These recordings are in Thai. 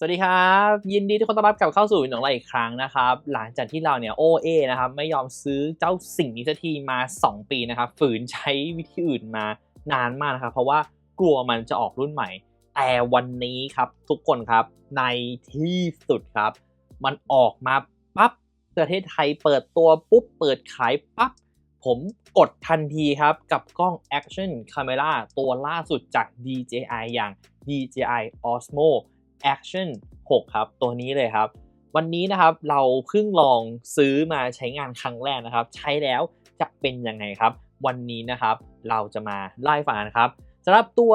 สวัสดีครับ ยินดีที่คนต้อนรับกลับเข้าสู่หนังเราอีกครั้งนะครับ หลังจากที่เราเนี่ยโอเอนะครับไม่ยอมซื้อเจ้าสิ่งนี้สักทีมา 2 ปีนะครับ ฝืนใช้วิธีอื่นมานานมากนะครับ เพราะว่ากลัวมันจะออกรุ่นใหม่ แต่วันนี้ครับทุกคนครับในที่สุดครับ มันออกมาปั๊บประเทศไทยเปิดตัวปุ๊บ เปิดขายปั๊บ ผมกดทันทีครับ กับกล้อง Action Camera ตัวล่าสุดจาก DJI อย่าง DJI Osmo Action 6 ครับ ตัวนี้เลยครับ วันนี้นะครับเราเพิ่งลองซื้อมาใช้งานครั้งแรกนะครับ ใช้แล้วจะเป็นยังไงครับ วันนี้นะครับเราจะมาไล่ฟังกันครับสำหรับตัว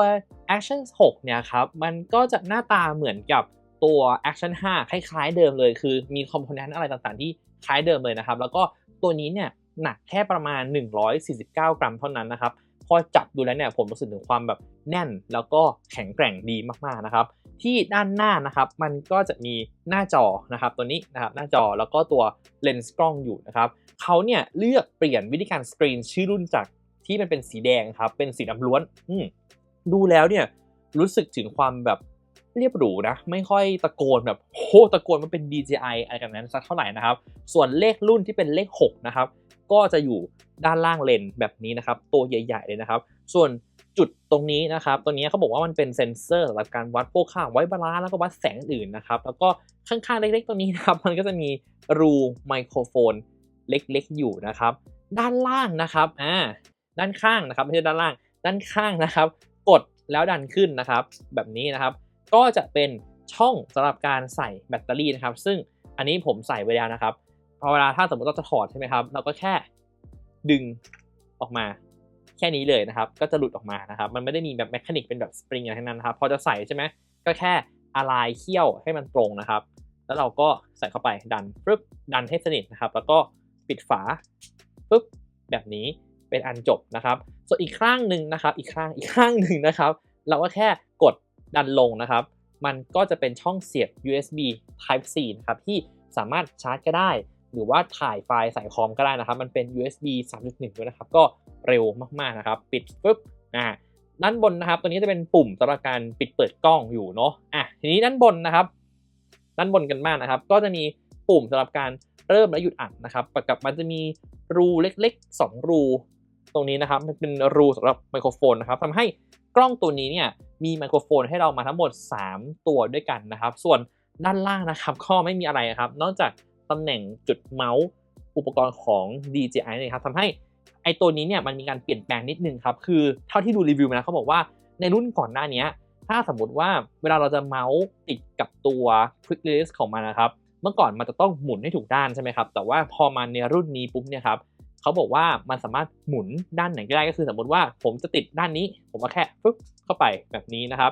Action 6 เนี่ยครับ มันก็จะหน้าตาเหมือนกับตัว Action 5 คล้ายๆเดิมเลย คือมีคอมโพเนนต์อะไรต่างๆ ที่คล้ายเดิมเลยนะครับ แล้วก็ตัวนี้เนี่ยหนักแค่ประมาณ 149 กรัมเท่านั้นนะครับ พอจับดูแล้วเนี่ยผมรู้สึกถึงความแบบแน่นแล้วก็แข็งแกร่งดีมากๆนะครับ ที่ด้านหน้านะครับมันก็จะมีหน้าจอนะครับตัวนี้นะครับหน้าจอแล้วก็ตัวเลนส์กล้องอยู่นะครับเขาเนี่ยเลือกเปลี่ยนวิธีการสกรีนชื่อรุ่นจากที่มันเป็นสีแดงครับเป็นสีดำล้วนอืดูแล้วเนี่ยรู้สึกถึงความแบบเรียบหรูนะ ไม่ค่อยตะโกนแบบโหตะโกนมันเป็น DJI อะไรกันนั้นสักเท่าไหร่นะครับ ส่วนเลขรุ่นที่เป็นเลข 6 นะครับ ก็จะอยู่ด้านล่างเลนแบบนี้นะครับ ตัวใหญ่ ๆ เลยนะครับ ส่วนจุดตรงนี้นะครับ ตัวนี้เขาบอกว่ามันเป็นเซนเซอร์สำหรับการวัดพวกค่าไว้บาลานซ์แล้วก็วัดแสงอื่นนะครับ แล้วก็ข้างๆเล็กๆตรงนี้นะครับ มันก็จะมีรูไมโครโฟนเล็กๆอยู่นะครับ ด้านล่างนะครับ อ่า ด้านข้างนะครับ ไม่ใช่ด้านล่าง ด้านข้างนะครับ กดแล้วดันขึ้นนะครับ แบบนี้นะครับ ก็จะเป็นช่องสำหรับการใส่แบตเตอรี่นะครับ ซึ่งอันนี้ผมใส่ไว้แล้วนะครับ พอเวลาถ้าสมมติเราจะถอดใช่ไหมครับ เราก็แค่ดึงออกมาแค่นี้เลยนะครับ ก็จะหลุดออกมานะครับ มันไม่ได้มีแบบแมคานิกเป็นแบบสปริงอะไรทั้งนั้นนะครับ พอจะใส่ใช่ไหมก็แค่อะลายเขี้ยวให้มันตรงนะครับ แล้วเราก็ใส่เข้าไปดันปึ๊บดันให้สนิทนะครับ แล้วก็ปิดฝาปึ๊บแบบนี้เป็นอันจบนะครับ ส่วนอีกข้างหนึ่งนะครับ อีกข้างอีกข้างหนึ่งนะครับ เราก็แค่กดดันลงนะครับ มันก็จะเป็นช่องเสียบ USB Type C นะครับที่สามารถชาร์จก็ได้ หรือว่าถ่ายไฟล์ใส่คอมก็ได้นะครับ มันเป็น USB 3.1 ด้วยนะครับ ก็เร็วมากๆนะครับ ปิดปุ๊บอ่าด้านบนนะครับ ตัวนี้จะเป็นปุ่มสำหรับการปิดเปิดกล้องอยู่เนาะอะทีนี้ด้านบนนะครับ ด้านบนกันมากนะครับ ก็จะมีปุ่มสำหรับการเริ่มและหยุดอัดนะครับประกับมันจะมีรูเล็กๆ 2 รู ตรงนี้นะครับ มันเป็นรูสำหรับไมโครโฟนนะครับทำให้กล้องตัวนี้เนี่ยมีไมโครโฟนให้เรามาทั้งหมด 3 ตัวด้วยกันนะครับ ส่วนด้านล่างนะครับก็ไม่มีอะไรครับ นอกจาก ตำแหน่งจุดเมาส์อุปกรณ์ของ DJI นะครับทำให้ไอตัวนี้เนี่ยมันมีการเปลี่ยนแปลงนิดนึงครับ คือเท่าที่ดูรีวิวมานะเขาบอกว่าในรุ่นก่อนหน้านี้ ถ้าสมมติว่าเวลาเราจะเมาส์ติดกับตัว Quick Release ของมันนะครับ เมื่อก่อนมันจะต้องหมุนให้ถูกด้านใช่ไหมครับ แต่ว่าพอมาในรุ่นนี้ปุ๊บเนี่ยครับเขาบอกว่ามันสามารถหมุนด้านไหนก็ได้ก็คือ สมมติว่าผมจะติดด้านนี้ ผมก็แค่ปึ๊บเข้าไปแบบนี้นะครับ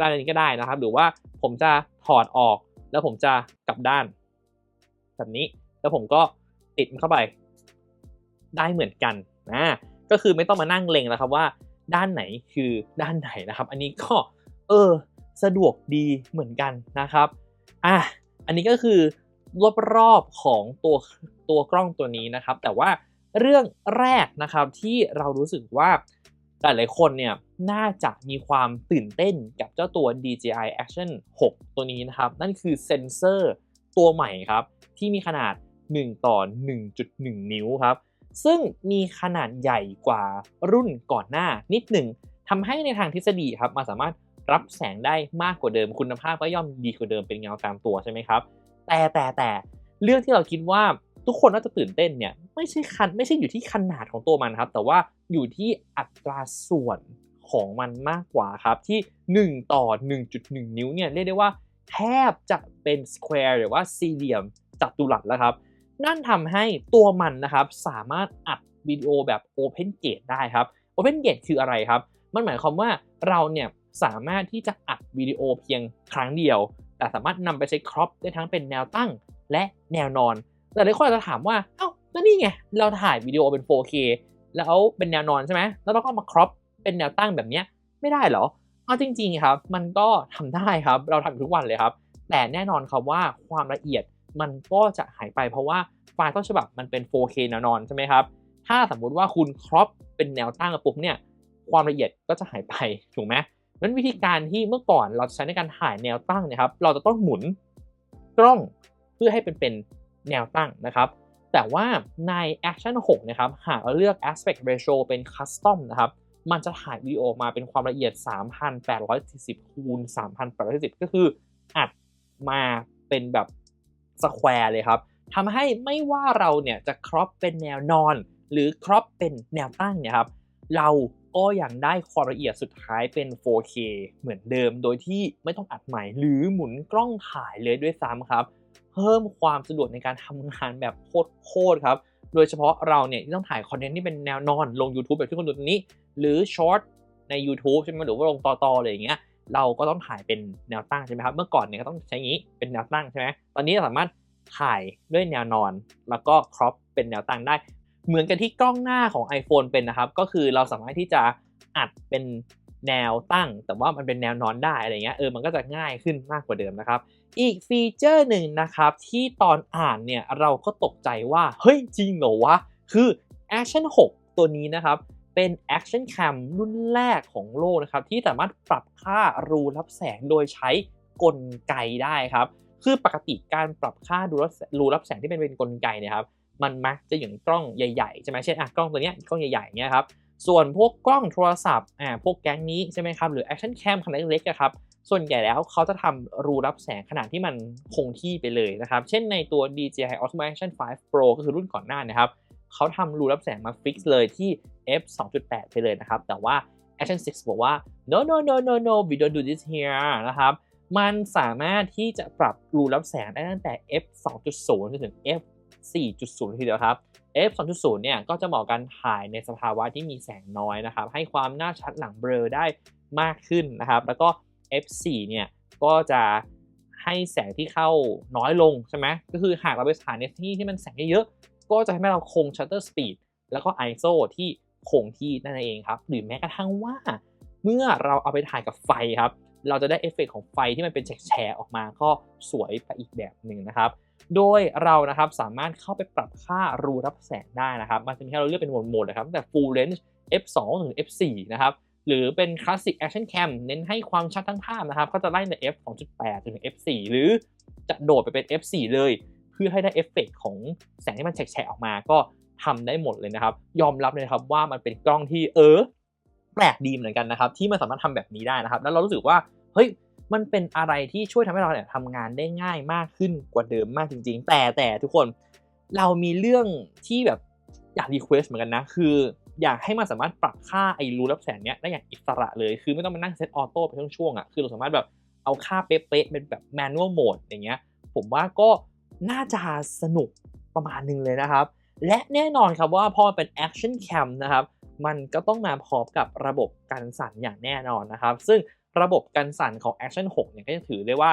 ด้านนี้ก็ได้นะครับ หรือว่าผมจะถอดออกแล้วผมจะกลับด้าน แบบนี้ แล้วผมก็ติดมันเข้าไป ได้เหมือนกันนะก็คือไม่ต้องมานั่งเล็งแล้วครับว่า ด้านไหนคือด้านไหนนะครับ อันนี้ก็เออสะดวกดีเหมือนกันนะครับอะอันนี้ก็คือรอบๆของตัวตัวกล้องตัวนี้นะครับ แต่ว่าเรื่องแรกนะครับที่เรารู้สึกว่าหลายๆคนเนี่ยน่าจะมีความตื่นเต้นกับเจ้าตัว DJI Action 6 ตัวนี้นะครับ นั่นคือเซนเซอร์ ตัวใหม่ครับ ที่มีขนาด 1 ต่อ 1.1 นิ้วครับ ซึ่งมีขนาดใหญ่กว่ารุ่นก่อนหน้านิดหนึ่งทำให้ในทางทฤษฎีครับมันสามารถรับแสงได้มากกว่าเดิม คุณภาพก็ย่อมดีกว่าเดิมเป็นเงาตามตัวใช่ไหมครับ แต่แต่แต่เรื่องที่เราคิดว่าทุกคนน่าจะตื่นเต้นเนี่ยไม่ใช่คันไม่ใช่อยู่ที่ขนาดของตัวมันครับ แต่ว่าอยู่ที่อัตราส่วนของมันมากกว่าครับที่ 1 ต่อ 1.1 นิ้วเนี่ยเรียกได้ว่า แทบจะเป็นสแควร์หรือว่าสี่เหลี่ยมจัตุรัสแล้วครับ นั่นทำให้ตัวมันนะครับสามารถอัดวิดีโอแบบ Open Gate ได้ครับ Open Gate คืออะไรครับ มันหมายความว่าเราเนี่ยสามารถที่จะอัดวิดีโอเพียงครั้งเดียว แต่สามารถนำไปใช้ครอปได้ทั้งเป็นแนวตั้งและแนวนอน แต่หลายคนอาจจะถามว่า เอ้าก็นี่ไง เราถ่ายวิดีโอเป็น 4K แล้วเป็นแนวนอนใช่ไหม แล้วเราก็มาครอปเป็นแนวตั้งแบบนี้ไม่ได้เหรอ เอาจริงๆครับมันก็ทำได้ครับเราทำทุกวันเลยครับ แต่แน่นอนครับว่าความละเอียดมันก็จะหายไปเพราะว่าไฟล์ต้นฉบับมันเป็น 4K แนวนอนใช่ไหมครับถ้าสมมุติว่าคุณครอปเป็นแนวตั้งปุ๊บเนี่ยความละเอียดก็จะหายไปถูกไหมนั้นวิธีการที่เมื่อก่อนเราใช้ในการถ่ายแนวตั้งนะครับ เราจะต้องหมุนกล้องเพื่อให้เป็นเป็นแนวตั้งนะครับ แต่ว่าใน Action 6 นะครับ หากเราเลือก Aspect Ratio เป็น Custom นะครับ มันจะถ่ายวิดีโอมาเป็นความละเอียด 3,840คูณ3,840ก็คืออัดมาเป็นแบบสแควร์เลยครับทำให้ไม่ว่าเราเนี่ยจะครอปเป็นแนวนอน หรือครอปเป็นแนวตั้งเนี่ยครับ เราก็ยังได้ความละเอียดสุดท้ายเป็น 4K เหมือนเดิม โดยที่ไม่ต้องอัดใหม่ หรือหมุนกล้องถ่ายเลยด้วยซ้ำครับ เพิ่มความสะดวกในการทำงานแบบโคตรๆครับ โดยเฉพาะเราเนี่ยที่ต้องถ่ายคอนเทนต์ที่เป็นแนวนอนลง YouTube แบบที่คุณดูตรงนี้ หรือช็อตใน YouTube ใช่ไหมหรือว่าลงต่อๆอะไรอย่างเงี้ยเราก็ต้องถ่ายเป็นแนวตั้งใช่ไหมครับ เมื่อก่อนเนี่ยก็ต้องใช้งี้เป็นแนวตั้งใช่ไหมตอนนี้เราสามารถถ่ายด้วยแนวนอน แล้วก็ครอปเป็นแนวตั้งได้ เหมือนกันที่กล้องหน้าของ iPhone เป็นนะครับ ก็คือเราสามารถที่จะอัดเป็นแนวตั้ง แต่ว่ามันเป็นแนวนอนได้อะไรเงี้ยเออมันก็จะง่ายขึ้นมากกว่าเดิมนะครับ อีกฟีเจอร์หนึ่งนะครับ ที่ตอนอ่านเนี่ยเราก็ตกใจว่า เฮ้ยจริงเหรอวะ คือ Action 6 ตัวนี้นะครับ เป็น Action Cam รุ่นแรกของโลกนะครับ ที่สามารถปรับค่ารูรับแสงโดยใช้กลไกได้ครับ คือปกติการปรับค่ารูรับรูรับแสงที่เป็นเป็นกลไกเนี่ยครับมันมักจะอย่างกล้องใหญ่ๆใช่ไหมเช่นอะกล้องตัวเนี้ยกล้องใหญ่ๆเนี้ยครับ ส่วนพวกกล้องโทรศัพท์อ่าพวกแก๊งนี้ใช่ไหมครับหรือ Action Cam ขนาดเล็กๆครับส่วนใหญ่แล้วเขาจะทำรูรับแสงขนาดที่มันคงที่ไปเลยนะครับ เช่นในตัว DJI Osmo Action 5 Pro ก็คือรุ่นก่อนหน้านะครับเขาทำรูรับแสงมาฟิกซ์เลยที่ f 2.8 ไปเลยนะครับ แต่ว่า Action 6 บอกว่า no no no no no we don't do this here นะครับ มันสามารถที่จะปรับรูรับแสงได้ตั้งแต่ f 2.0จนถึง f 4.0 ทีเดียวครับ f 2.0เนี่ยก็จะเหมาะกันถ่ายในสภาวะที่มีแสงน้อยนะครับ ให้ความน่าชัดหลังเบลอได้มากขึ้นนะครับ แล้วก็ f 4เนี่ยก็จะให้แสงที่เข้าน้อยลงใช่ไหมก็คือหากเราไปถ่ายในที่ที่มันแสงเยอะๆก็จะทำให้เราคง shutter speed แล้วก็ ISO ที่คงที่นั่นเองครับ หรือแม้กระทั่งว่า เมื่อเราเอาไปถ่ายกับไฟครับ เราจะได้เอฟเฟกของไฟที่มันเป็นแฉกออกมาก็สวยไปอีกแบบหนึ่งนะครับ โดยเรานะครับสามารถเข้าไปปรับค่ารูรับแสงได้นะครับ มันจะมีให้เราเลือกเป็นโหมดๆนะครับตั้งแต่ full range f2 ถึง f4 นะครับ หรือเป็น classic action cam เน้นให้ความชัดทั้งภาพนะครับ ก็จะไล่ใน f 2.8ถึง f4 หรือจะโดดไปเป็น f4 เลย เพื่อให้ได้เอฟเฟกของแสงที่มันแฉกๆออกมาก็ทำได้หมดเลยนะครับ ยอมรับเลยครับว่ามันเป็นกล้องที่เออแปลกดีเหมือนกันนะครับ ที่มันสามารถทำแบบนี้ได้นะครับ แล้วเรารู้สึกว่าเฮ้ย มันเป็นอะไรที่ช่วยทำให้เราเนี่ยทำงานได้ง่ายมากขึ้นกว่าเดิมมากจริง ๆ แต่แต่ทุกคนเรามีเรื่องที่แบบอยากรีเควสเหมือนกันนะ คืออยากให้มันสามารถปรับค่าไอ้รูรับแสงเนี้ยได้อย่างอิสระเลย คือไม่ต้องมานั่งเซตออโต้ไปช่วงๆอะ คือเราสามารถแบบเอาค่าเป๊ะๆเป็นแบบแมนนวลโหมดอย่างเงี้ย ผมว่าก็น่าจะสนุกประมาณหนึงเลยนะครับ และแน่นอนครับว่าพอเป็น Action Cam นะครับ มันก็ต้องมาพร้อมกับระบบกันสั่นอย่างแน่นอนนะครับ ซึ่ง ระบบกันสั่นของ Action 6เนี่ยก็จะถือได้ว่า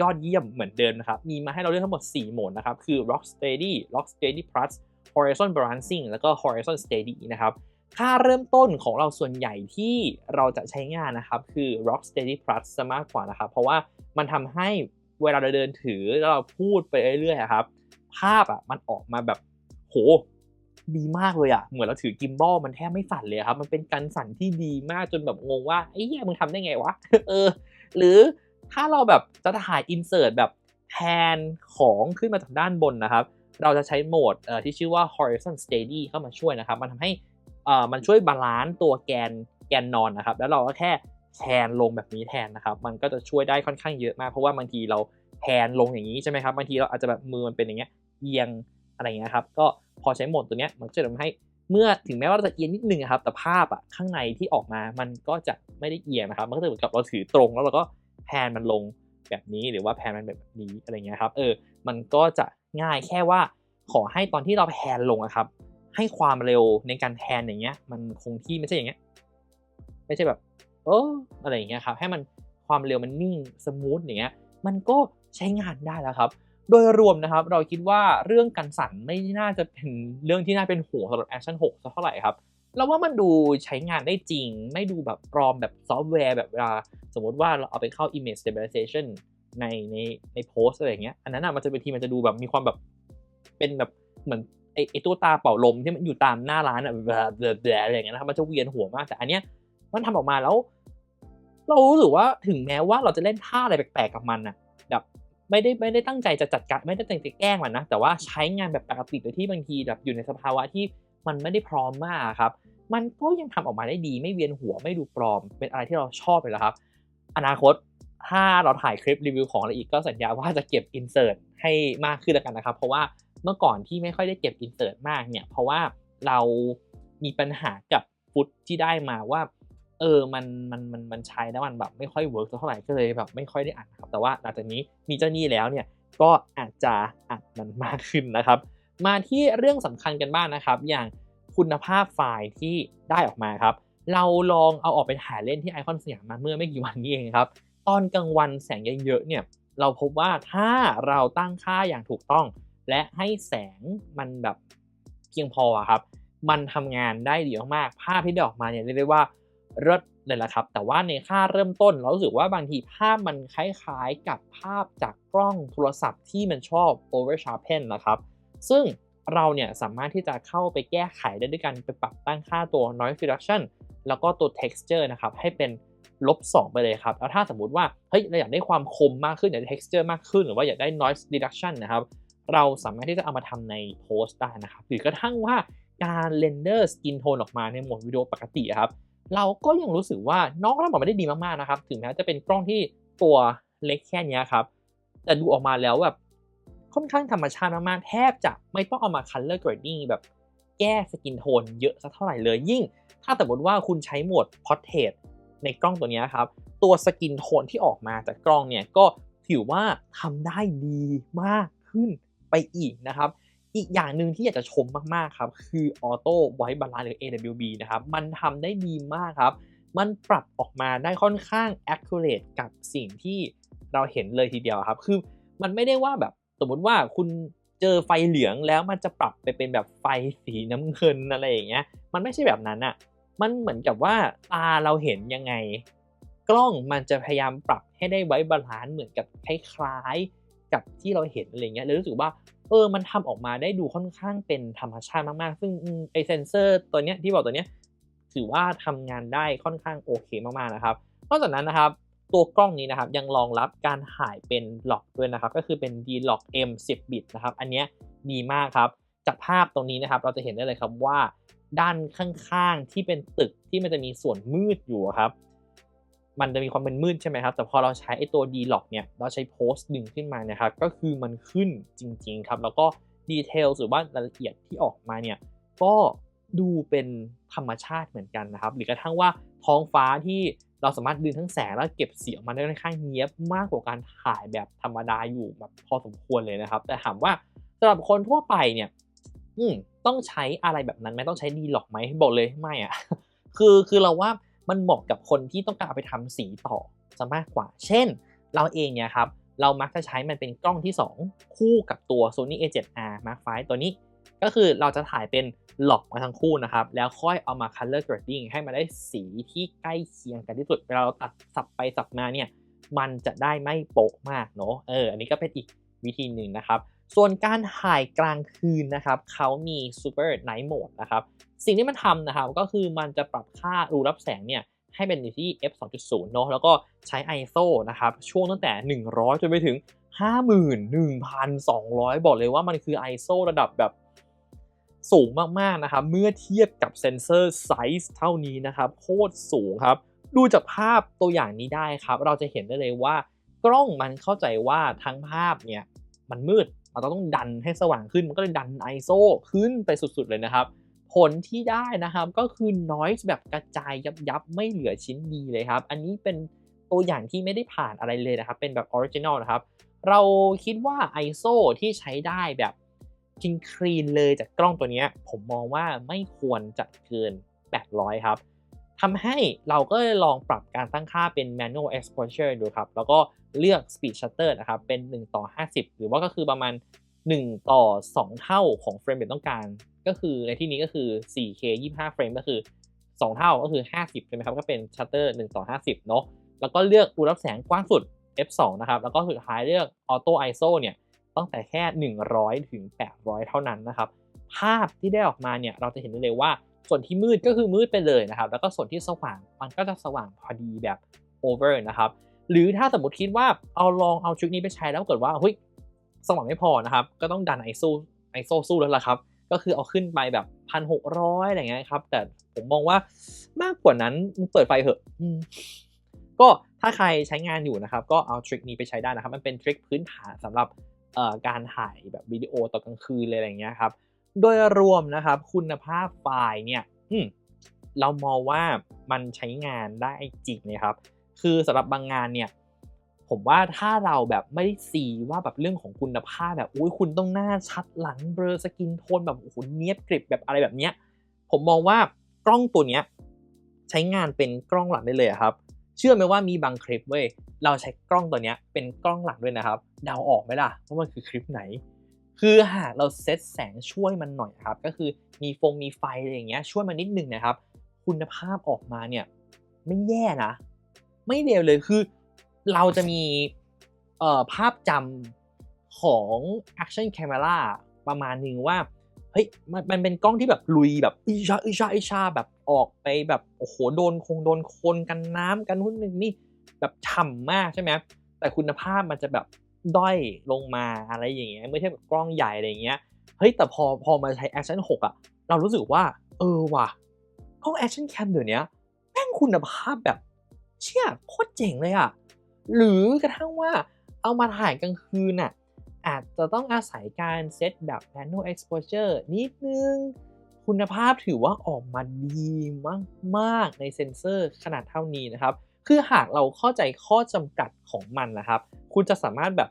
ยอดเยี่ยมเหมือนเดิมนะครับ มีมาให้เราเลือกทั้งหมด 4 โหมดนะครับ คือ Rock Steady Rock Steady Plus Horizon Balancing แล้วก็ Horizon Steady นะครับ ค่าเริ่มต้นของเราส่วนใหญ่ที่เราจะใช้งานนะครับ คือ Rock Steady Plus ซะมากกว่านะครับ เพราะว่ามันทำให้เวลาเราเดินถือแล้วเราพูดไปเรื่อยๆครับ ภาพอะมันออกมาแบบโห ดีมากเลยอะเหมือนเราถือกิมบอลมันแทบไม่สั่นเลยครับ มันเป็นการสั่นที่ดีมากจนแบบงงว่าไอ้เหี้ยมึงทำได้ไงวะ เออ หรือถ้าเราแบบจะถ่ายอินเสิร์ตแบบแพนของขึ้นมาจากด้านบนนะครับ เราจะใช้โหมดที่ชื่อว่า horizon steady เข้ามาช่วยนะครับ มันทำให้มันช่วยบาลานซ์ตัวแกนแกนนอนนะครับ แล้วเราก็แค่แทนลงแบบนี้แทนนะครับ มันก็จะช่วยได้ค่อนข้างเยอะมาก เพราะว่าบางทีเราแทนลงอย่างนี้ใช่ไหมครับ บางทีเราอาจจะแบบมือมันเป็นอย่างเงี้ยเอียง อะไรเงี้ยครับก็พอใช้โหมดตัวเนี้ยมันจะทำให้เมื่อถึงแม้ว่าเราจะเอียงนิดนึงครับแต่ภาพอะข้างในที่ออกมามันก็จะไม่ได้เอียงนะครับมันก็จะเหมือนกับเราถือตรง แล้วเราก็แพนมันลงแบบนี้หรือว่าแพนมันแบบนี้อะไรเงี้ยครับเออมันก็จะง่ายแค่ว่าขอให้ตอนที่เราแพนลงอะครับ ให้ความเร็วในการแพนอย่างเงี้ย มันคงที่ไม่ใช่อย่างเงี้ยไม่ใช่แบบเอออะไรอย่างเงี้ยครับให้มันความเร็วมันนิ่งสมูทอย่างเงี้ยมันก็ใช้งานได้แล้วครับ โดยรวมนะครับเราคิดว่าเรื่องการสั่นไม่น่าจะเป็นเรื่องที่น่าเป็นห่วงสำหรับ Action 6สักเท่าไหร่ครับเราว่ามันดูใช้งานได้จริง ไม่ดูแบบปลอมแบบซอฟต์แวร์แบบเวลาสมมติว่าเราเอาไปเข้า image stabilization ในในในโพสอะไรอย่างเงี้ยอันนั้นอะมันจะเป็นทีมันจะดูแบบมีความแบบเป็นแบบเหมือนไอไอตัวตาเป่าลมที่มันอยู่ตามหน้าร้านอะแบบแบบอะไรอย่างเงี้ยนะครับมันจะเวียนหัวมากแต่อันเนี้ยมันทำออกมาแล้ว เรารู้สึกว่าถึงแม้ว่าเราจะเล่นท่าอะไรแปลกๆกับมันนะแบบ ไม่ได้ไม่ได้ตั้งใจจะจัดการไม่ได้ตั้งใจแกล้งมันนะ แต่ว่าใช้งานแบบปกติโดยที่บางทีแบบอยู่ในสภาวะที่มันไม่ได้พร้อมมากครับ มันก็ยังทำออกมาได้ดี ไม่เวียนหัวไม่ดูปลอม เป็นอะไรที่เราชอบเลยละครับ อนาคตถ้าเราถ่ายคลิปรีวิวของอะไรอีกก็สัญญาว่าจะเก็บอินเสิร์ตให้มากขึ้นแล้วกันนะครับ เพราะว่าเมื่อก่อนที่ไม่ค่อยได้เก็บอินเสิร์ตมากเนี่ย เพราะว่าเรามีปัญหากับฟุตที่ได้มาว่า เออมันมันมันมันใช้แล้วมันแบบไม่ค่อยเวิร์กเท่าไหร่ก็เลยแบบไม่ค่อยได้อ่านนะครับแต่ว่าหลังจากนี้มีเจ้านี่แล้วเนี่ยก็อาจจะอ่านมันมากขึ้นนะครับ มาที่เรื่องสำคัญกันบ้างนะครับ อย่างคุณภาพไฟล์ที่ได้ออกมาครับ เราลองเอาออกไปถ่ายเล่นที่ไอคอนสยามมาเมื่อไม่กี่วันนี้เองครับ ตอนกลางวันแสงเยอะๆเนี่ยเราพบว่าถ้าเราตั้งค่าอย่างถูกต้อง และให้แสงมันแบบเพียงพอครับ มันทำงานได้ดีมากๆภาพที่ได้ออกมาเนี่ยเรียกได้ว่า เลิศเลยละครับ แต่ว่าในค่าเริ่มต้นเรารู้สึกว่าบางทีภาพมันคล้ายๆกับภาพจากกล้องโทรศัพท์ที่มันชอบ over sharpen นะครับ ซึ่งเราเนี่ยสามารถที่จะเข้าไปแก้ไขได้ด้วยกันไปปรับตั้งค่าตัว noise reduction แล้วก็ตัว texture นะครับ ให้เป็นลบ2ไปเลยครับ แล้วถ้าสมมุติว่า เฮ้ย เราอยากได้ความคมมากขึ้น อยากได้ texture มากขึ้น หรือว่าอยากได้ noise reduction นะครับ เราสามารถที่จะเอามาทำในโพสต์ได้นะครับ หรือกระทั่งว่าการเรนเดอร์สกินโทนออกมาในโหมดวิดีโอปกติครับ เราก็ยังรู้สึกว่าน้องก็ทำออกมาได้ดีมากๆนะครับ ถึงแม้จะเป็นกล้องที่ตัวเล็กแค่นี้ครับ แต่ดูออกมาแล้วแบบค่อนข้างธรรมชาติมากๆ แทบจะไม่ต้องเอามา color grading แบบแก้สกินโทนเยอะสักเท่าไหร่เลย ยิ่ง ถ้าสมมติว่าคุณใช้โหมด portrait ในกล้องตัวนี้ครับ ตัวสกินโทนที่ออกมาจากกล้องเนี่ยก็ถือว่าทำได้ดีมากขึ้นไปอีกนะครับ อีกอย่างหนึ่งที่อยากจะชมมากๆครับ คือ Auto White Balance หรือ AWB นะครับ มันทำได้ดีมากครับ มันปรับออกมาได้ค่อนข้าง accurate กับสิ่งที่เราเห็นเลยทีเดียวครับ คือมันไม่ได้ว่าแบบสมมติว่าคุณเจอไฟเหลืองแล้วมันจะปรับไปเป็นแบบไฟสีน้ำเงินอะไรอย่างเงี้ย มันไม่ใช่แบบนั้นอะมันเหมือนกับว่าตาเราเห็นยังไง กล้องมันจะพยายามปรับให้ได้ไว้บาลานซ์เหมือนกับคล้ายๆกับที่เราเห็นอะไรเงี้ยเลยรู้สึกว่า เออมันทำออกมาได้ดูค่อนข้างเป็นธรรมชาติมากๆ ซึ่งไอเซนเซอร์ตัวเนี้ยที่บอกตัวเนี้ยถือว่าทำงานได้ค่อนข้างโอเคมากๆนะครับนอกจากนั้นนะครับตัวกล้องนี้นะครับยังรองรับการถ่ายเป็นหลอกด้วยนะครับ ก็คือเป็น D-Log M 10 บิตนะครับ อันนี้ดีมากครับ จากภาพตรงนี้นะครับ เราจะเห็นได้เลยครับว่า ด้านข้างๆที่เป็นตึกที่มันจะมีส่วนมืดอยู่ครับ มันจะมีความเป็นมืดใช่ไหมครับ แต่พอเราใช้ไอตัว D-Log เนี่ย เราใช้โพสต์ดึงขึ้นมานะครับ ก็คือมันขึ้นจริง ๆ ครับ แล้วก็ดีเทลหรือว่ารายละเอียดที่ออกมาเนี่ย ก็ดูเป็นธรรมชาติเหมือนกันนะครับ หรือกระทั่งว่าท้องฟ้าที่เราสามารถดึงทั้งแสงและเก็บเสียงมาได้ค่อนข้างเนียบมากกว่าการถ่ายแบบธรรมดาอยู่แบบพอสมควรเลยนะครับ แต่ถามว่าสำหรับคนทั่วไปเนี่ย อืมต้องใช้อะไรแบบนั้นไหมต้องใช้ดีหรอกไหมบอกเลยไม่อะคือคือเราว่า มันเหมาะกับคนที่ต้องการไปทำสีต่อซะมากกว่า เช่น เราเองเนี่ยครับ เรามักจะใช้มันเป็นกล้องที่ 2 คู่กับตัว Sony A7R Mark V ตัวนี้ ก็คือเราจะถ่ายเป็นหลอกมาทั้งคู่นะครับ แล้วค่อยเอามา color grading ให้มันได้สีที่ใกล้เคียงกันที่สุด เวลาเราตัดสับไปสับมาเนี่ย มันจะได้ไม่โป๊ะมากเนาะ เออ อันนี้ก็เป็นอีกวิธีหนึ่งนะครับ ส่วนการถ่ายกลางคืนนะครับ เขามี super night mode นะครับ สิ่งที่มันทำนะครับก็คือมันจะปรับค่ารูรับแสงเนี่ยให้เป็นอยู่ที่ f 2.0เนาะแล้วก็ใช้ ISO นะครับช่วงตั้งแต่ 100 จนไปถึง 51,200 บอกเลยว่ามันคือ ISO ระดับแบบสูงมากๆนะครับเมื่อเทียบกับเซนเซอร์ไซส์เท่านี้นะครับโคตรสูงครับ ดูจากภาพตัวอย่างนี้ได้ครับ เราจะเห็นได้เลยว่ากล้องมันเข้าใจว่าทั้งภาพเนี่ยมันมืดเราต้องดันให้สว่างขึ้นมันก็เลยดัน ISO ขึ้นไปสุดๆเลยนะครับ ผลที่ได้นะครับก็คือ noise แบบกระจายยับยับไม่เหลือชิ้นดีเลยครับ อันนี้เป็นตัวอย่างที่ไม่ได้ผ่านอะไรเลยนะครับ เป็นแบบออริจินอลนะครับ เราคิดว่า ISO ที่ใช้ได้แบบคิงคลีนเลยจากกล้องตัวนี้ ผมมองว่าไม่ควรจะเกิน 800 ครับทำให้เราก็เลยลองปรับการตั้งค่าเป็น manual exposure ดูครับ แล้วก็เลือก speed shutter นะครับ เป็น 1 ต่อ 50 หรือว่าก็คือประมาณ 1 ต่อ 2 เท่าของเฟรมที่ต้องการ ก็คือในที่นี้ก็คือ 4K 25 เฟรมก็คือ 2 เท่าก็คือ 50 ใช่ไหมครับ ก็เป็น shutter 1ต่อ 50 เนาะแล้วก็เลือกรูรับแสงกว้างสุด f2 นะครับ แล้วก็สุดท้ายเลือก auto ISO เนี่ยตั้งแต่แค่ 100 ถึง 800 เท่านั้นนะครับ ภาพที่ได้ออกมาเนี่ยเราจะเห็นได้เลยว่า ส่วนที่มืดก็คือมืดไปเลยนะครับ แล้วก็ส่วนที่สว่างมันก็จะสว่างพอดีแบบโ over นะครับ หรือถ้าสมมติคิดว่าเอาลองเอาทริคนี้ไปใช้แล้วเกิดว่าเฮ้ย สว่างไม่พอนะครับ ก็ต้องดัน ISO ISO สู้แล้วล่ะครับ ก็คือเอาขึ้นไปแบบพันหกร้อยอะไรเงี้ยครับ แต่ผมมองว่ามากกว่านั้นเปิดไฟเหอะก็ถ้าใครใช้งานอยู่นะครับ ก็เอาทริคนี้ไปใช้ได้นะครับ มันเป็นทริคพื้นฐานสำหรับการถ่ายแบบวิดีโอตอนกลางคืนเลยอะไรเงี้ยครับ โดยรวมนะครับ คุณภาพไฟล์เนี่ยเรามองว่ามันใช้งานได้จริงเลยครับ คือสำหรับบางงานเนี่ย ผมว่าถ้าเราแบบไม่ซีว่าแบบเรื่องของคุณภาพแบบอุ้ยคุณต้องหน้าชัดหลังเบลอสกินโทนแบบโอ้โหเนียบกริบแบบอะไรแบบเนี้ยผมมองว่ากล้องตัวเนี้ยใช้งานเป็นกล้องหลักได้เลยครับ เชื่อไหมว่ามีบางคลิปเว้ยเราใช้กล้องตัวเนี้ยเป็นกล้องหลักด้วยนะครับเดาออกไหมล่ะว่ามันคือคลิปไหน คือหากเราเซตแสงช่วยมันหน่อยครับ ก็คือมีฟงมีไฟอะไรอย่างเงี้ยช่วยมันนิดนึงนะครับ คุณภาพออกมาเนี่ยไม่แย่นะ ไม่เลวเลยคือ เราจะมีเอ่อภาพจำของ action camera ประมาณนึงว่าเฮ้ยมันมันเป็นกล้องที่แบบลุยแบบอิชาอิชาอิชาแบบออกไปแบบโอ้โหโดนคงโดนคนกันน้ำกันนู่นนี่แบบฉ่ำมากใช่ไหมแต่คุณภาพมันจะแบบด้อยลงมาอะไรอย่างเงี้ยไม่ใช่แบกับกล้องใหญ่อะไรอย่างเงี้ยเฮ้ยแต่พอพอมาใช้ action 6อะเรารู้สึกว่า เออว่ะกล้อง action cam เดี๋ยวนี้แม่งคุณภาพแบบเชี่ยโคตรเจ๋งเลยอะ หรือกระทั่งว่าเอามาถ่ายกลางคืนน่ะอาจจะต้องอาศัยการเซตแบบ nano exposure นิดนึง คุณภาพถือว่าออกมาดีมากๆในเซนเซอร์ขนาดเท่านี้นะครับ คือหากเราเข้าใจข้อจำกัดของมันนะครับ คุณจะสามารถแบบ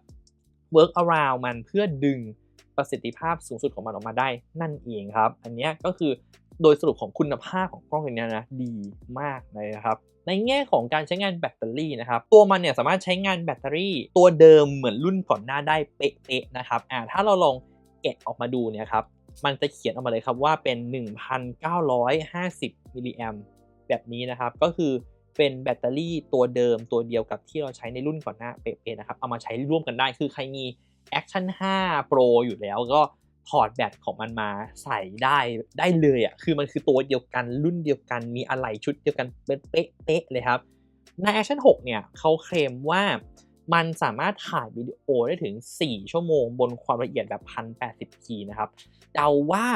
work around มันเพื่อดึงประสิทธิภาพสูงสุดของมันออกมาได้นั่นเองครับ อันนี้ก็คือโดยสรุปของคุณภาพของกล้องตัวนี้นะดีมากเลยนะครับ ในแง่ของการใช้งานแบตเตอรี่นะครับ ตัวมันเนี่ยสามารถใช้งานแบตเตอรี่ ตัวเดิมเหมือนรุ่นก่อนหน้าได้เป๊ะๆนะครับอ่าถ้าเราลองแกะออกมาดูเนี่ยครับมันจะเขียนออกมาเลยครับว่าเป็น 1,950มิลลิแอมแบบนี้นะครับ ก็คือเป็นแบตเตอรี่ตัวเดิมตัวเดียวกับที่เราใช้ในรุ่นก่อนหน้าเป๊ะๆนะครับ เอามาใช้ร่วมกันได้คือใครมี Action 5 Pro อยู่แล้วก็ ถอดแบตของมันมาใส่ได้ได้เลยอะคือมันคือตัวเดียวกันรุ่นเดียวกันมีอะไหล่ชุดเดียวกันเป๊ะๆเลยครับ ใน Action 6 เนี่ยเขาเคลมว่ามันสามารถถ่ายวิดีโอได้ถึง 4 ชั่วโมงบนความละเอียดแบบ 1080p นะครับ เดาว่า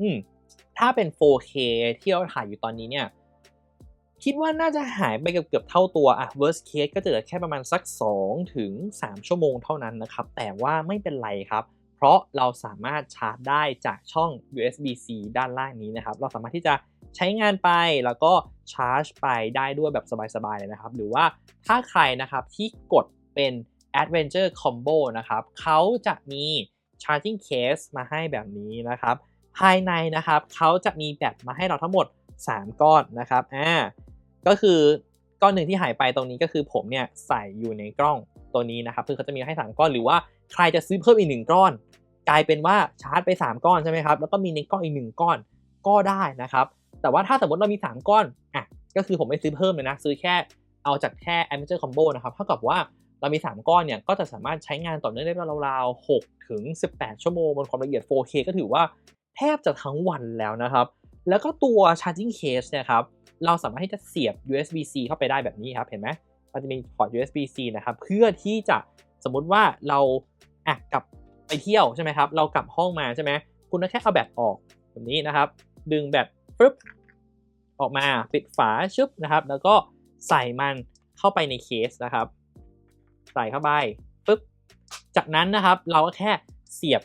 อืมถ้าเป็น 4K ที่เราถ่ายอยู่ตอนนี้เนี่ย คิดว่าน่าจะหายไปเกือบๆเท่าตัวอะ worst case ก็จะเหลือแค่ประมาณสัก 2 ถึง 3 ชั่วโมงเท่านั้นนะครับ แต่ว่าไม่เป็นไรครับ เพราะเราสามารถชาร์จได้จากช่อง USB-C ด้านล่างนี้นะครับ เราสามารถที่จะใช้งานไปแล้วก็ชาร์จไปได้ด้วยแบบสบายๆเลยนะครับ หรือว่าถ้าใครนะครับที่กดเป็น Adventure Combo นะครับเขาจะมี Charging Case มาให้แบบนี้นะครับ ภายในนะครับเขาจะมีแบตมาให้เราทั้งหมด 3 ก้อนนะครับอ่าก็คือก้อนหนึ่งที่หายไปตรงนี้ก็คือผมเนี่ยใส่อยู่ในกล้อง ตัวนี้นะครับคือเขาจะมีให้3ก้อนหรือว่าใครจะซื้อเพิ่มอีก 1 ก้อน กลายเป็นว่าชาร์จไป 3 ก้อนใช่ไหมครับแล้วก็มีในก้องอีก 1 ก้อนก็ได้นะครับแต่ว่าถ้าสมมติเรามี 3 ก้อนอะก็คือผมไม่ซื้อเพิ่มเลยนะซื้อแค่เอาจากแค่ Adventure Combo นะครับเท่ากับว่าเรามี 3 ก้อนเนี่ยก็จะสามารถใช้งานต่อเนื่องได้ราวๆ6ถึง18 ชั่วโมงบนความละเอียด 4K ก็ถือว่าแทบจะทั้งวันแล้วนะครับแล้วก็ตัว charging case เนี่ยครับเราสามารถที่จะเสียบ USB-C เข้าไปได้แบบนี้ครับเห็นไหม มันจะมีพอร์ต USB-C นะครับเพื่อที่จะสมมุติว่าเราอะกลับไปเที่ยวใช่ไหมครับเรากลับห้องมาใช่ไหมคุณก็แค่เอาแบตออกแบบนี้นะครับ ดึงแบตปึ๊บออกมาปิดฝาชึบนะครับ แล้วก็ใส่มันเข้าไปในเคสนะครับ ใส่เข้าไปปึ๊บจากนั้นนะครับเราก็แค่เสียบ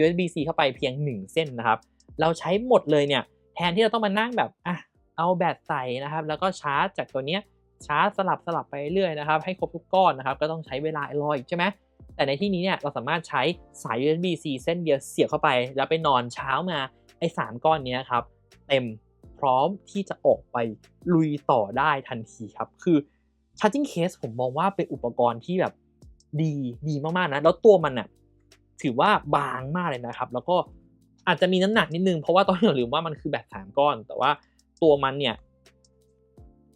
USB-C เข้าไปเพียง 1 เส้นนะครับ เราใช้หมดเลยเนี่ยแทนที่เราต้องมานั่งแบบอะเอาแบตใส่นะครับ แล้วก็ชาร์จจากตัวเนี้ย ชาร์จสลับสลับไปเรื่อยนะครับ ให้ครบทุกก้อนนะครับ ก็ต้องใช้เวลารออีกใช่ไหมแต่ในที่นี้เนี่ยเราสามารถใช้สาย USB-C เส้นเดียวเสียบเข้าไป แล้วไปนอนเช้ามาไอ้สามก้อนนี้ครับเต็มพร้อมที่จะออกไปลุยต่อได้ทันทีครับ คือ charging case ผมมองว่าเป็นอุปกรณ์ที่แบบดีดีมากๆนะ แล้วตัวมันน่ะถือว่าบางมากเลยนะครับ แล้วก็อาจจะมีน้ำหนักนิดนึง เพราะว่าต้อนนี้ลืมว่ามันคือแบตสามก้อน แต่ว่าตัวมันเนี่ย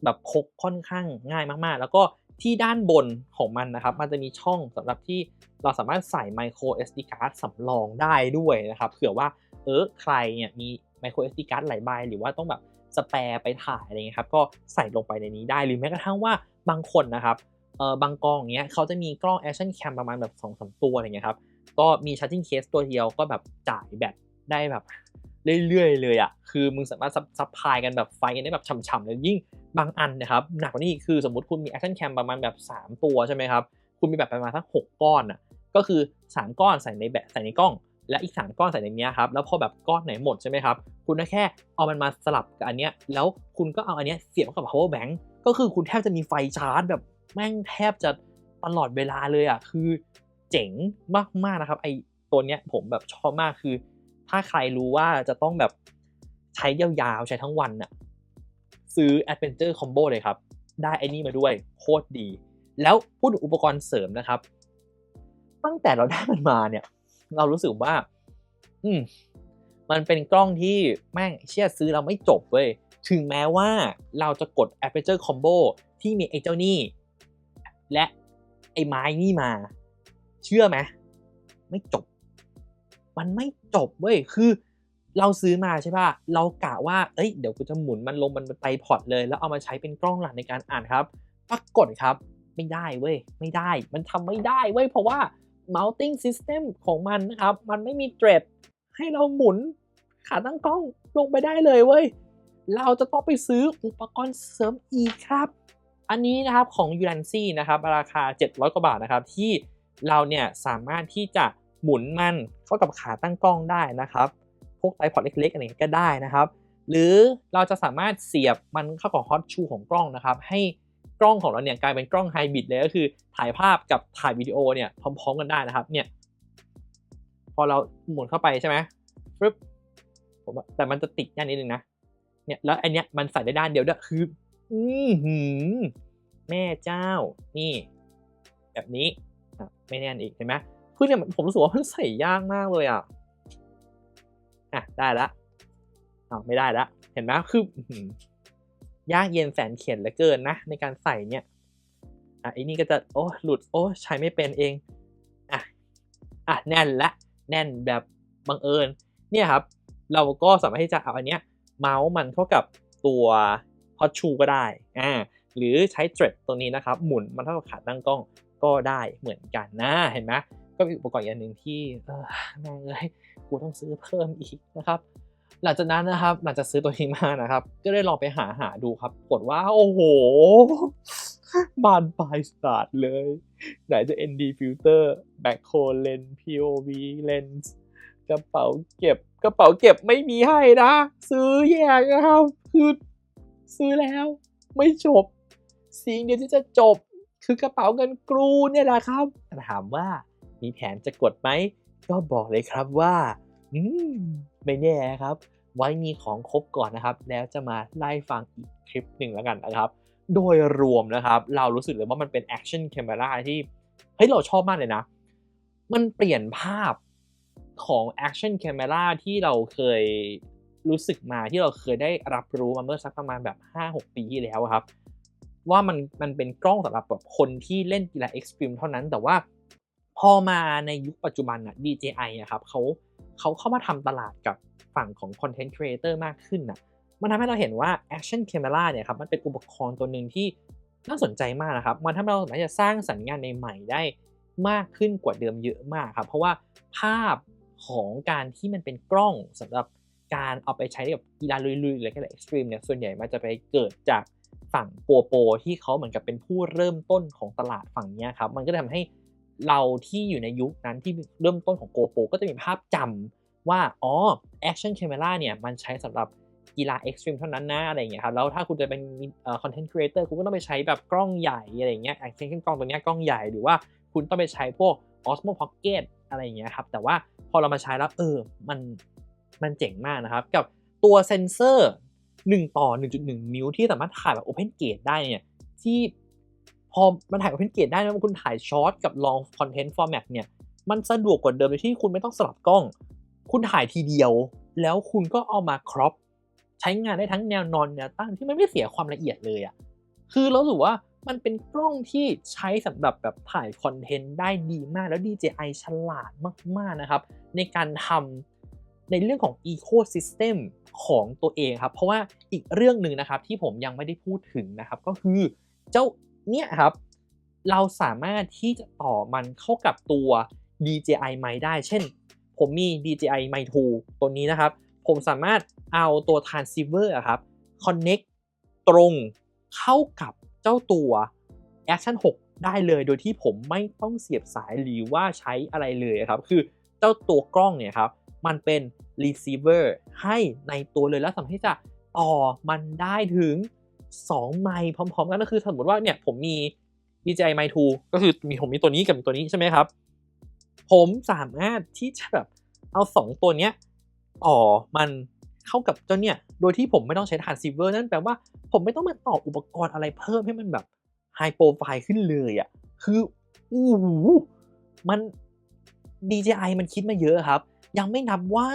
แบบพกค่อนข้างง่ายมากๆ แล้วก็ที่ด้านบนของมันนะครับ มันจะมีช่องสำหรับที่เราสามารถใส่ micro SD card สำรองได้ด้วยนะครับ เผื่อว่าเออใครเนี่ยมี micro SD card หลายใบหรือว่าต้องแบบสแปร์ไปถ่ายอะไรเงี้ยครับ ก็ใส่ลงไปในนี้ได้ หรือแม้กระทั่งว่าบางคนนะครับเออบางกองเงี้ยเขาจะมีกล้อง action cam ประมาณแบบ2อสตัวอะไรเงี้ยครับ ก็มี charging case ตัวเดียวก็แบบจ่ายแบตได้แบบ เรื่อยๆเลยอะ่ะคือมึงสามารถซับพลายกันแบบไฟกันได้แบบฉ่ำๆเลยยิ่งบางอันนะครับหนักกว่านี้คือสมมติคุณมี action cam ประมาณแบบ 3 ตัวใช่ไหมครับคุณมีแบบประมาณสักหกก้อนอะก็คือ 3 ก้อนใส่ในแบตใส่ในกล้อง และอีก 3 ก้อนใส่ในนี้ครับแล้วพอแบบก้อนไหนหมดใช่ไหมครับคุณก็แค่เอามันมาสลับกับอันเนี้ยแล้วคุณก็เอาอันเนี้ยเสียบกับ power bank ก็คือคุณแทบจะมีไฟชาร์จแบบแม่งแทบจะตลอดเวลาเลยอะคือเจ๋งมากๆนะครับไอตัวเนี้ยผมแบบชอบมากคือ ถ้าใครรู้ว่าจะต้องแบบใช้ยาวๆ ใช้ทั้งวันน่ะซื้อ Adventure Combo เลยครับ ได้ไอ้นี่มาด้วยโคตรดี แล้วพูดถึงอุปกรณ์เสริมนะครับ ตั้งแต่เราได้มันมาเนี่ย เรารู้สึกว่า อืมมันเป็นกล้องที่แม่งเชื่อซื้อเราไม่จบเว้ย ถึงแม้ว่าเราจะกด Aperture Combo ที่มีไอ้เจ้านี่ และไอ้ไม้นี่มา เชื่อไหมไม่จบ มันไม่จบเว้ยคือเราซื้อมาใช่ป่ะ เรากะว่า เอ้ย เดี๋ยวกูจะหมุนมันลงมันไตพอดเลย แล้วเอามาใช้เป็นกล้องหลักในการอ่านครับ ปรากฏครับ ไม่ได้เว้ย ไม่ได้ มันทำไม่ได้เว้ย เพราะว่า mounting system ของมันนะครับ มันไม่มีเทรดให้เราหมุนขาตั้งกล้องลงไปได้เลยเว้ย เราจะต้องไปซื้ออุปกรณ์เสริมอีกครับ อันนี้นะครับของ u l a n c y นะครับ ราคา 700 กว่าบาทนะครับ ที่เราเนี่ยสามารถที่จะ หมุนมันเข้ากับขาตั้งกล้องได้นะครับพวกไตพอดเล็กๆอะไรก็ได้นะครับ หรือเราจะสามารถเสียบมันเข้ากับฮอตชูของกล้องนะครับให้กล้องของเราเนี่ยกลายเป็นกล้องไฮบริดเลยก็คือถ่ายภาพกับถ่ายวิดีโอเนี่ยพร้อมๆกันได้นะครับเนี่ยพอเราหมุนเข้าไปใช่ไหมปึ๊บผมแต่มันจะติดย่านนิดนึงนะเนี่ยแล้วอันเนี้ยมันใส่ได้ด้านเดียวด้วยคืออือหือแม่เจ้านี่ แบบนี้ไม่แน่นอีกเห็นไหม คือเนี่ยผมรู้สึกว่ามันใส่ยากมากเลยอะอะได้ละอ้าวไม่ได้ละ เห็นไหมคือยากเย็นแสนเข็นเหลือเกินนะ ในการใส่เนี่ยอะไอ้นี่ก็จะโอ้หลุดโอ้ใช้ไม่เป็นเองอะอะแน่นละแน่นแบบบังเอิญเนี่ยครับ เราก็สามารถที่จะเอาอันเนี้ยเมาส์มันเข้ากับตัวฮอตชูก็ได้อ่าหรือใช้เทรดตัวนี้นะครับ หมุนมันเท่ากับขาตั้งกล้องก็ได้เหมือนกันนะเห็นไหม ก็เป็นอุปกรณ์อย่างหนึ่งที่แม่งเลยกูต้องซื้อเพิ่มอีกนะครับ หลังจากนั้นนะครับ หลังจากซื้อตัวนี้มานะครับ ก็ได้ลองไปหาหาดูครับกดว่าโอ้โหบานปลายสาดเลย ไหนจะ ND filter backhoe lens POV lens กระเป๋าเก็บกระเป๋าเก็บไม่มีให้นะ ซื้อแยกนะครับ คือซื้อแล้วไม่จบ สิ่งเดียวที่จะจบคือกระเป๋าเงินกรูเนี่ยแหละครับถามว่า มีแผนจะกดไหม ก็บอกเลยครับว่า อืม ไม่แน่ครับ ไว้มีของครบก่อนนะครับ แล้วจะมาไล่ฟังอีกคลิปหนึ่งแล้วกันนะครับ โดยรวมนะครับ เรารู้สึกเลยว่ามันเป็นแอคชั่นแคม e ราที่ เฮ้ย เราชอบมากเลยนะ มันเปลี่ยนภาพของแอคชั่นแคม e ราที่เราเคยรู้สึกมาที่เราเคยได้รับรู้มาเมื่อสักประมาณแบบ 5-6 ปีที่แล้วครับ ว่ามันมันเป็นกล้องสำหรับแบบคนที่เล่นกีฬาเอ็กซ์ตรีมเท่านั้นแต่ว่า พอมาในยุคปัจจุบันอะ DJI อะครับเขาเขาเข้ามาทำตลาดกับฝั่งของคอนเทนต์ครีเอเตอร์มากขึ้นอะมันทำให้เราเห็นว่า Action Camera เนี่ยครับมันเป็นอุปกรณ์ตัวหนึ่งที่น่าสนใจมากนะครับ มันทำให้เราสามารถจะสร้างสรรค์งานในใหม่ได้มากขึ้นกว่าเดิมเยอะมากครับ เพราะว่าภาพของการที่มันเป็นกล้องสำหรับการเอาไปใช้กับกีฬาลุยๆหรือกีฬาเอ็กซ์ตรีมเนี่ยส่วนใหญ่มันจะไปเกิดจากฝั่งโปโปที่เขาเหมือนกับเป็นผู้เริ่มต้นของตลาดฝั่งนี้ครับ มันก็ทำให้ เราที่อยู่ในยุคนั้นที่เริ่มต้นของโกโปก็จะมีภาพจำว่า อ๋อ Action Camera เนี่ย มันใช้สำหรับกีฬาเอ็กซ์ตรีมเท่านั้นนะอะไรอย่างเงี้ยครับ แล้วถ้าคุณจะเป็นคอนเทนต์ครีเอเตอร์คุณก็ต้องไปใช้แบบกล้องใหญ่อะไรอย่างเงี้ยเช่นกล้องตัวนี้กล้องใหญ่หรือว่าคุณต้องไปใช้พวก Osmo Pocket อะไรเงี้ยครับ แต่ว่าพอเรามาใช้แล้วเออ มันมันเจ๋งมากนะครับ กับตัวเซนเซอร์ 1 ต่อ 1.1 นิ้วที่สามารถถ่ายแบบ Open Gate ได้เนี่ยที่ พอมันถ่าย Open Gate ได้นะคุณถ่ายช็อตกับ Long Content Format เนี่ยมันสะดวกกว่าเดิมโดยที่คุณไม่ต้องสลับกล้อง คุณถ่ายทีเดียว แล้วคุณก็เอามาครอปใช้งานได้ทั้งแนวนอนแนวตั้งที่มันไม่เสียความละเอียดเลยอะ่ะคือเราสึกว่ามันเป็นกล้องที่ใช้สำหรับแบบถ่ายคอนเทนต์ได้ดีมากแล้ว DJI ฉลาดมาก ๆ นะครับ ในการทในเรื่องของ Ecosystem ของตัวเองครับ เพราะว่าอีกเรื่องหนึ่งนะครับที่ผมยังไม่ได้พูดถึงนะครับ ก็คือเจ้า เนี่ยครับ เราสามารถที่จะต่อมันเข้ากับตัว DJI Mic ได้ เช่น ผมมี DJI Mic 2ตัวนี้นะครับ ผมสามารถเอาตัว transceiver ครับ connect ตรงเข้ากับเจ้าตัว Action 6 ได้เลยโดยที่ผมไม่ต้องเสียบสายหรือว่าใช้อะไรเลยครับ คือเจ้าตัวกล้องเนี่ยครับ มันเป็น receiver ให้ในตัวเลยแล้วสามารถที่จะต่อมันได้ถึง 2ไมค์พร้อม ๆ กันก็คือสมมติว่าเนี่ยผมมี DJI Mic 2ก็คือมีผมมีตัวนี้กับตัวนี้ใช่ไหมครับ ผมสามารถที่จะแบบเอา 2 ตัวเนี้ยต่อมันเข้ากับเจ้าเนี่ย โดยที่ผมไม่ต้องใช้ transceiver นั่นแปลว่าผมไม่ต้องมาต่ออุปกรณ์อะไรเพิ่มให้มันแบบ high profile ขึ้นเลยอะ่ะคืออู้หูมัน DJI มันคิดมาเยอะครับ ยังไม่นับว่า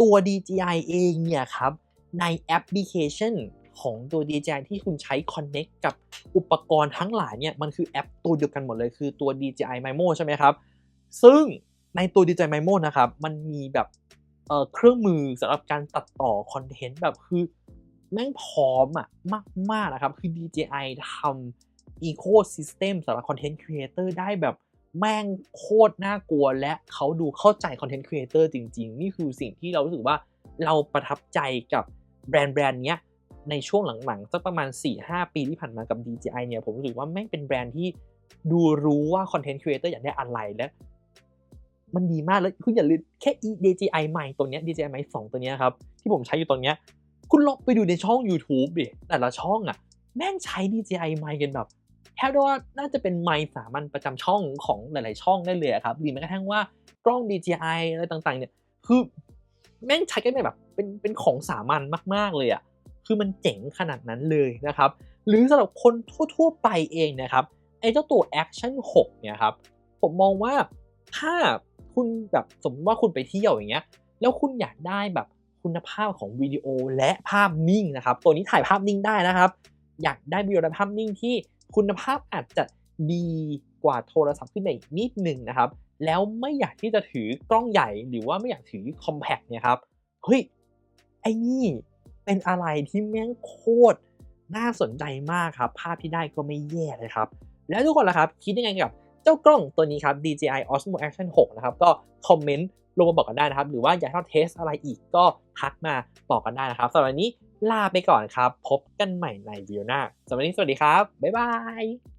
ตัว DJI เองเนี่ยครับ ในแอปพลิเคชัน ของตัว DJI ที่คุณใช้ Connect กับอุปกรณ์ทั้งหลายเนี่ยมันคือแอปตัวเดียวกันหมดเลยคือตัว DJI Mimo ใช่ไหมครับ ซึ่งในตัว DJI Mimo นะครับ มันมีแบบเเครื่องมือสำหรับการตัดต่อคอนเทนต์แบบคือแม่งพร้อมอะมากๆนะครับ คือ DJI ทำ Ecosystem สำหรับคอนเทนต์ครีเอเตอร์ได้แบบแม่งโคตรน่ากลัวและเขาดูเข้าใจคอนเทนต์ครีเอเตอร์จริง ๆ นี่คือสิ่งที่เรารู้สึกว่าเราประทับใจกับแบรนด์แบรนด์เนี้ย ในช่วงหลังๆสักประมาณ 4-5 ปีที่ผ่านมากับ DJI เนี่ยผมรู้สึกว่าแม่งเป็นแบรนด์ที่ดูรู้ว่าคอนเทนต์ครีเอเตอร์อยากได้อะไรและมันดีมากแล้วคุณอย่าลืมแค่ DJI ใหม่ตัวเนี้ย DJI ใหม่2ตัวเนี้ยครับที่ผมใช้อยู่ตอนเนี้ยคุณลองไปดูในช่อง YouTube ดิแต่ละช่องอะแม่งใช้ DJI ไมค์กันแบบแทบว่าน่าจะเป็นไมค์สามัญประจำช่องของหลาย ๆ ช่องได้เลยครับหรือแม้กระทั่งว่ากล้อง DJI อะไรต่าง ๆ เนี่ยคือแม่งใช้กันแบบเป็นเป็นของสามัญมาก ๆ เลยอะ คือมันเจ๋งขนาดนั้นเลยนะครับ หรือสำหรับคนทั่วๆไปเองนะครับไอ้เจ้าตัว Action 6เนี่ยครับผมมองว่าถ้าคุณแบบสมมติว่าคุณไปเที่ยวอย่างเงี้ยแล้วคุณอยากได้แบบคุณภาพของวิดีโอและภาพนิ่งนะครับ ตัวนี้ถ่ายภาพนิ่งได้นะครับ อยากได้วิดีโอและภาพนิ่งที่คุณภาพอาจจะดีกว่าโทรศัพท์ขึ้นไปอีกนิดหนึ่งนะครับ แล้วไม่อยากที่จะถือกล้องใหญ่หรือว่าไม่อยากถือคอมแพคเนี่ยครับ เฮ้ย ไอ้นี่ เป็นอะไรที่แม่งโคตรน่าสนใจมากครับ ภาพที่ได้ก็ไม่แย่เลยครับ แล้วทุกคนล่ะครับ คิดยังไงกับเจ้ากล้องตัวนี้ครับ DJI Osmo Action 6 นะครับ ก็คอมเมนต์ลงมาบอกกันได้นะครับ หรือว่าอยากให้เราเทสอะไรอีกก็ทักมาบอกกันได้นะครับสำหรับวันนี้ลาไปก่อนครับ พบกันใหม่ในวิดีโอหน้าสำหรับวันนี้สวัสดีครับ บ๊ายบาย